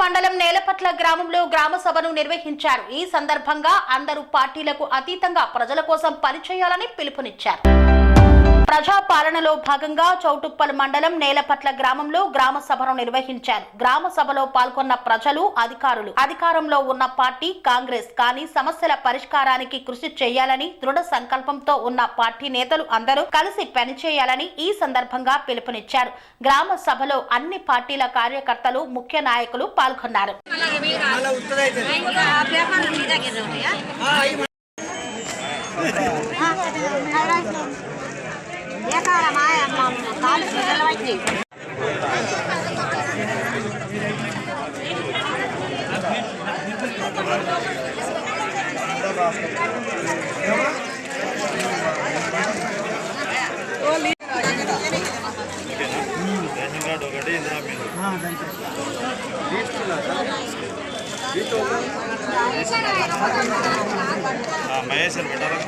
మండలం నేలపట్ల గ్రామంలో గ్రామ సభను నిర్వహించారు. ఈ సందర్భంగా అందరూ పార్టీలకు అతీతంగా ప్రజల కోసం పనిచేయాలని పిలుపునిచ్చారు. ప్రజా పాలనలో భాగంగా చౌటుప్పల్ మండలం నేలపట్ల గ్రామంలో గ్రామ సభను నిర్వహించారు. గ్రామ సభలో పాల్గొన్న ప్రజలు అధికారులు. అధికారంలో ఉన్న పార్టీ కాంగ్రెస్. కానీ సమస్యల పరిష్కారానికి కృషి చేయాలని దృఢ సంకల్పంతో ఉన్న పార్టీ నేతలు అందరూ కలిసి పనిచేయాలని ఈ సందర్భంగా పిలుపునిచ్చారు. గ్రామ సభలో అన్ని పార్టీల కార్యకర్తలు ముఖ్య నాయకులు పాల్గొన్నారు. ఒకటి ఇందిరా మిల్లు పెట్టారా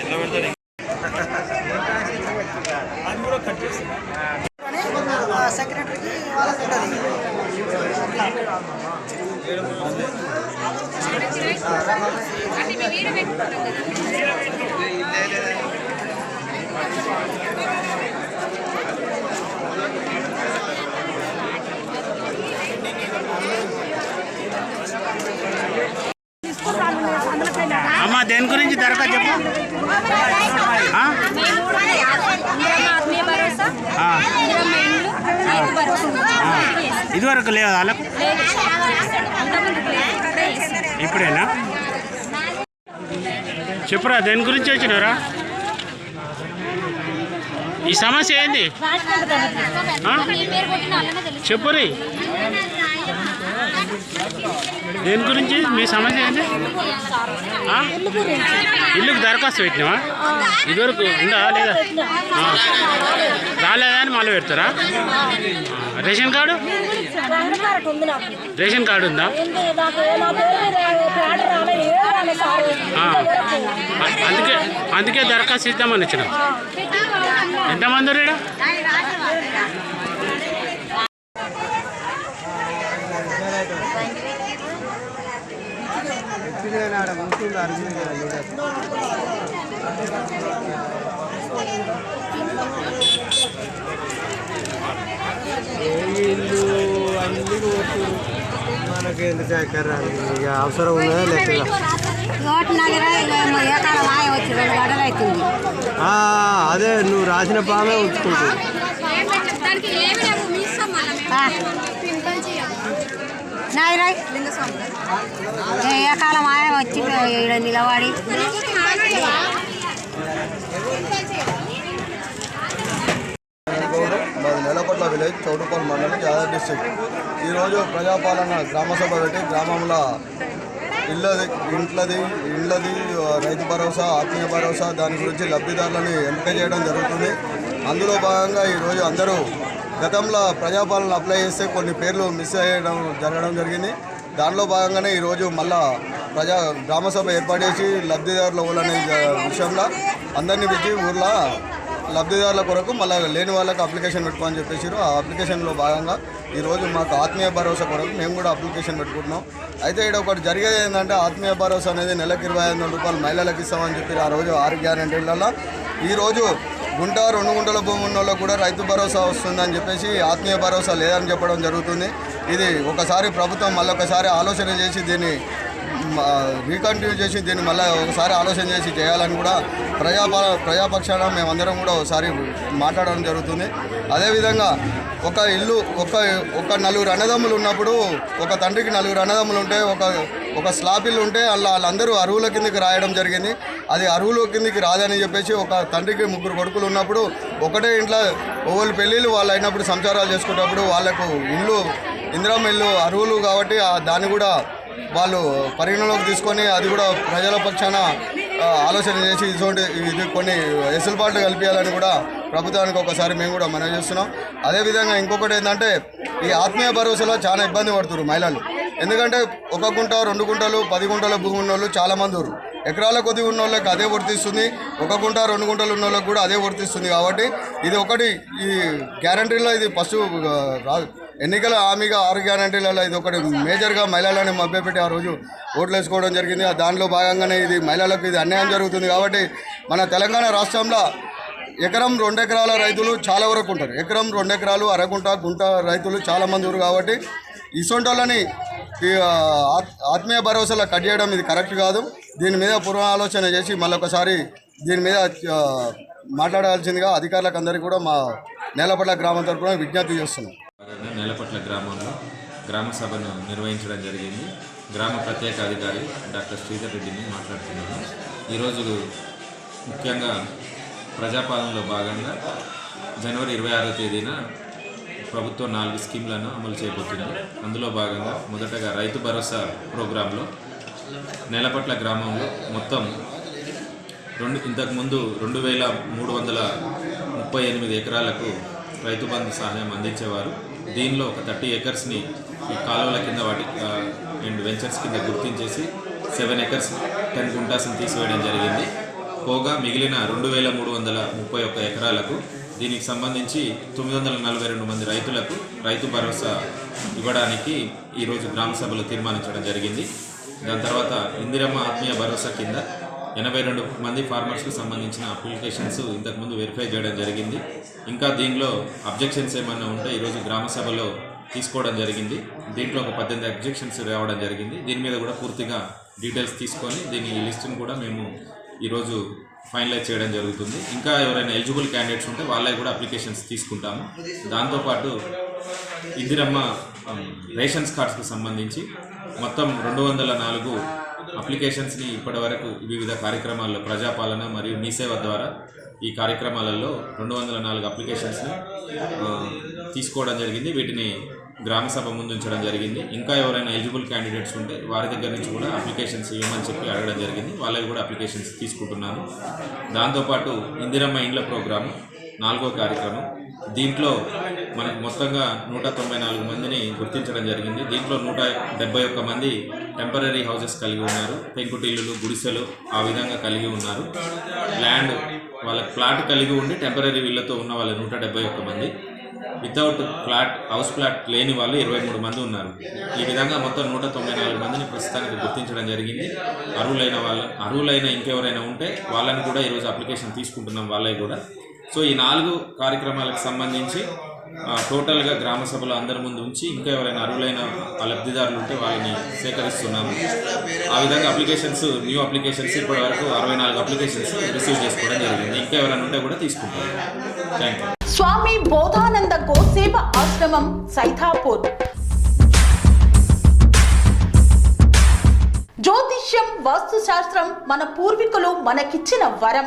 ఎట్లా పెడతాడు అమ్మ దేని గురించి దరఖాస్తు చెప్పు. ఇదివరకు లేదు వాళ్ళకు ఇప్పుడేనా? చెప్పురా దేని గురించి వచ్చినారా ఈ సమస్య ఏంది? చెప్పురి. దేని గురించి? మీ సమస్య ఏంది? ఇల్లుకి ఇల్లుకు దరఖాస్తు పెట్టినావా? ఇదివరకు ఉందా లేదా? రాలేదా అని మళ్ళీ పెడతారా? Ration card? రేషన్ కార్డు ఉంది. అందుకే అందుకే దరఖాస్తు ఇద్దామని వచ్చిన. ఎంతమంది ఉన్నారు ఈడ? ఇల్లు అన్ని కొట్టు మనకి ఎందుకు ఇక అవసరం ఉన్నదా లేక నగర ఏకాలం ఆయ వచ్చి రెండు గంటలు అవుతుంది. అదే నువ్వు రాసిన పామే ఉంచుకుంటు దానికి ఏమి లేవు మీ ఇష్టం మళ్ళీ నాయరా ఏకాలం ఆయ వచ్చి ఈడ నిలబడి మాది నెలపట్ల విలేజ్ చౌటుపల్లి మండలం యాదవ్ డిస్టిక్ ఈరోజు ప్రజాపాలన గ్రామ సభ పెట్టి గ్రామంలో ఇళ్ళది ఇంట్లది ఇళ్ళది రైతు భరోసా ఆత్మీయ భరోసా దాని గురించి లబ్ధిదారులను ఎంపిక చేయడం జరుగుతుంది. అందులో భాగంగా ఈరోజు అందరూ గతంలో ప్రజాపాలన అప్లై చేస్తే కొన్ని పేర్లు మిస్ అయ్యడం జరగడం జరిగింది. దానిలో భాగంగానే ఈరోజు మళ్ళా ప్రజా గ్రామసభ ఏర్పాటు చేసి లబ్ధిదారుల ఇవ్వాలనే విషయంలో అందరినీ పెట్టి ఊర్లో లబ్ధిదారుల కొరకు మళ్ళీ లేని వాళ్ళకి అప్లికేషన్ పెట్టుకోమని చెప్పేసారు ఆ అప్లికేషన్లో భాగంగా ఈరోజు మాకు ఆత్మీయ భరోసా కొరకు మేము కూడా అప్లికేషన్ పెట్టుకుంటున్నాం. అయితే ఇక్కడ ఒకటి జరిగేది ఏంటంటే ఆత్మీయ భరోసా అనేది నెలకు ఇరవై ఐదు రూపాయలు మహిళలకు ఇస్తామని చెప్పి ఆ రోజు ఆరు గ్యారెంటీలలో ఈరోజు గుంట రెండు గుంటల భూమి ఉన్న వాళ్ళకు కూడా రైతు భరోసా వస్తుందని చెప్పేసి ఆత్మీయ భరోసా లేదని చెప్పడం జరుగుతుంది. ఇది ఒకసారి ప్రభుత్వం మళ్ళొకసారి ఆలోచన చేసి దీన్ని రీకంటిన్యూ చేసి దీన్ని మళ్ళీ ఒకసారి ఆలోచన చేసి చేయాలని కూడా ప్రజా ప్రజాపక్షాన మేమందరం కూడా ఒకసారి మాట్లాడడం జరుగుతుంది. అదేవిధంగా ఒక ఇల్లు ఒక ఒక నలుగురు అన్నదమ్ములు ఉన్నప్పుడు ఒక తండ్రికి నలుగురు అన్నదమ్ములు ఉంటే ఒక ఒక స్లాబ్ ఇల్లు ఉంటే అలా వాళ్ళందరూ అరువుల కిందకి రాయడం జరిగింది. అది అరువుల కిందకి రాదని చెప్పేసి ఒక తండ్రికి ముగ్గురు కొడుకులు ఉన్నప్పుడు ఒకటే ఇంట్లో ఎవరు పెళ్ళిళ్ళు వాళ్ళు అయినప్పుడు సంసారాలు చేసుకున్నప్పుడు వాళ్ళకు ఇల్లు ఇందిరామ ఇల్లు అరువులు కాబట్టి దాన్ని కూడా వాళ్ళు పరిగణలోకి తీసుకొని అది కూడా ప్రజల పక్షాన ఆలోచన చేసి ఇటువంటి ఇది కొన్ని ఎసులుబాట్లు కల్పించాలని కూడా ప్రభుత్వానికి ఒకసారి మేము కూడా మనవి చేస్తున్నాం. అదేవిధంగా ఇంకొకటి ఏంటంటే ఈ ఆత్మీయ భరోసాలో చాలా ఇబ్బంది పడుతున్నారు మహిళలు. ఎందుకంటే ఒక గుంట రెండు గుంటలు పది గుంటల భూమి ఉన్న వాళ్ళు చాలామంది ఉన్నారు. ఎకరాల కొద్ది ఉన్న వాళ్ళకి అదే వర్తిస్తుంది ఒక గుంట రెండు గుంటలు ఉన్న వాళ్ళకి కూడా అదే వర్తిస్తుంది కాబట్టి ఇది ఒకటి ఈ గ్యారంటీలో ఇది ఫస్ట్ రా ఎన్నికల హామీగా ఆరు గ్యారంటీలలో ఇది ఒకటి మేజర్గా మహిళలను మభ్యపెట్టి ఆ రోజు ఓట్లు వేసుకోవడం జరిగింది. దానిలో భాగంగానే ఇది మహిళలకు ఇది అన్యాయం జరుగుతుంది కాబట్టి మన తెలంగాణ రాష్ట్రంలో ఎకరం రెండు ఎకరాల రైతులు చాలా వరకు ఉంటారు. ఎకరం రెండు ఎకరాలు అరగుంట గుంట రైతులు చాలామంది ఉన్నారు కాబట్టి ఇసొంటోళ్ళని ఆత్- ఆత్మీయ భరోసాలో కట్ చేయడం ఇది కరెక్ట్ కాదు. దీని మీద పునరాలోచన చేసి మళ్ళొకసారి దీని మీద మాట్లాడాల్సిందిగా అధికారులకు అందరికీ కూడా మా నేలపట్ల గ్రామం తరఫున విజ్ఞప్తి చేస్తున్నాం. నేలపట్ల గ్రామంలో గ్రామ సభను నిర్వహించడం జరిగింది. గ్రామ ప్రత్యేక అధికారి డాక్టర్ శ్రీధర్ రెడ్డిని మాట్లాడుతున్నాను. ఈరోజు ముఖ్యంగా ప్రజాపాలనలో భాగంగా జనవరి ఇరవై ఆరో తేదీన ప్రభుత్వం నాలుగు స్కీమ్లను అమలు చేయబోతుంది. అందులో భాగంగా మొదటగా రైతు భరోసా ప్రోగ్రాంలో నేలపట్ల గ్రామంలో మొత్తం రెండు ఇంతకుముందు రెండు వేల మూడు వందల ముప్పై ఎనిమిది ఎకరాలకు రైతు బంధు సహాయం అందించేవారు. దీనిలో ఒక థర్టీ ఎకర్స్ని ఈ కాలువల కింద వాటి రెండు వెంచర్స్ కింద గుర్తించేసి సెవెన్ ఎకర్స్ టెన్ గుంటాస్ని తీసివేయడం జరిగింది. పోగా మిగిలిన రెండు వేల మూడు వందల ముప్పై ఒక్క ఎకరాలకు దీనికి సంబంధించి తొమ్మిది వందల నలభై రెండు మంది రైతులకు రైతు భరోసా ఇవ్వడానికి ఈరోజు గ్రామ సభలో తీర్మానించడం జరిగింది. దాని తర్వాత ఇందిరమ్మ ఆత్మీయ భరోసా కింద ఎనభై రెండు మంది ఫార్మర్స్కు సంబంధించిన అప్లికేషన్స్ ఇంతకుముందు వెరిఫై చేయడం జరిగింది. ఇంకా దీనిలో అబ్జెక్షన్స్ ఏమైనా ఉంటే ఈరోజు గ్రామ సభలో తీసుకోవడం జరిగింది. దీంట్లో ఒక పద్దెనిమిది అబ్జెక్షన్స్ రావడం జరిగింది. దీని మీద కూడా పూర్తిగా డీటెయిల్స్ తీసుకొని దీని లిస్టును కూడా మేము ఈరోజు ఫైనలైజ్ చేయడం జరుగుతుంది. ఇంకా ఎవరైనా ఎలిజిబుల్ క్యాండిడేట్స్ ఉంటే వాళ్ళకి కూడా అప్లికేషన్స్ తీసుకుంటాము. దాంతోపాటు ఇందిరమ్మ రేషన్స్ కార్డ్స్కి సంబంధించి మొత్తం రెండు వందల నాలుగు అప్లికేషన్స్ని ఇప్పటివరకు వివిధ కార్యక్రమాల్లో ప్రజాపాలన మరియు మీ సేవ ద్వారా ఈ కార్యక్రమాలలో రెండు వందల నాలుగు అప్లికేషన్స్ని తీసుకోవడం జరిగింది. వీటిని గ్రామ సభ ముందు ఉంచడం జరిగింది. ఇంకా ఎవరైనా ఎలిజిబుల్ క్యాండిడేట్స్ ఉంటే వారి దగ్గర నుంచి కూడా అప్లికేషన్స్ ఇవ్వమని చెప్పి అడగడం జరిగింది. వాళ్ళకి కూడా అప్లికేషన్స్ తీసుకుంటున్నాను. దాంతోపాటు ఇందిరమ్మ ఇండ్ల ప్రోగ్రాము నాలుగో కార్యక్రమం. దీంట్లో మనకు మొత్తంగా నూట తొంభై నాలుగు మందిని గుర్తించడం జరిగింది. దీంట్లో నూట డెబ్బై ఒక్క మంది టెంపరీ హౌసెస్ కలిగి ఉన్నారు. పెంకుటిల్లులు గుడిసెలు ఆ విధంగా కలిగి ఉన్నారు. ల్యాండ్ వాళ్ళ ఫ్లాట్ కలిగి ఉండి టెంపరీ వీళ్ళతో ఉన్న వాళ్ళు నూట డెబ్బై ఒక్క మంది. వితౌట్ ఫ్లాట్ హౌస్ ఫ్లాట్ లేని వాళ్ళు ఇరవై మూడు మంది ఉన్నారు. ఈ విధంగా మొత్తం నూట తొంభై నాలుగు మందిని ప్రస్తుతానికి గుర్తించడం జరిగింది. అర్హులైన వాళ్ళ అర్హులైన ఇంకెవరైనా ఉంటే వాళ్ళని కూడా ఈరోజు అప్లికేషన్ తీసుకుంటున్నాం వాళ్ళవి కూడా. సో ఈ నాలుగు కార్యక్రమాలకు సంబంధించి టోటల్గా గ్రామ సభలో అందరి ముందు ఉంచి ఇంకా ఎవరైనా అర్హులైన లబ్ధిదారులు ఉంటే వాళ్ళని సేకరిస్తున్నాము. ఆ విధంగా అప్లికేషన్స్ న్యూ అప్లికేషన్స్ ఇప్పటి వరకు అరవై నాలుగు అప్లికేషన్స్ రిసీవ్ చేసుకోవడం జరిగింది. ఇంకా ఎవరైనా ఉంటే కూడా తీసుకుంటాం. థ్యాంక్ యూ స్వామి బోధానంద గోసేవ ఆశ్రమం సైథాపూర్ జ్యోతిష్యం వాస్తుశాస్త్రం మన పూర్వీకులు మనకిచ్చిన వరం.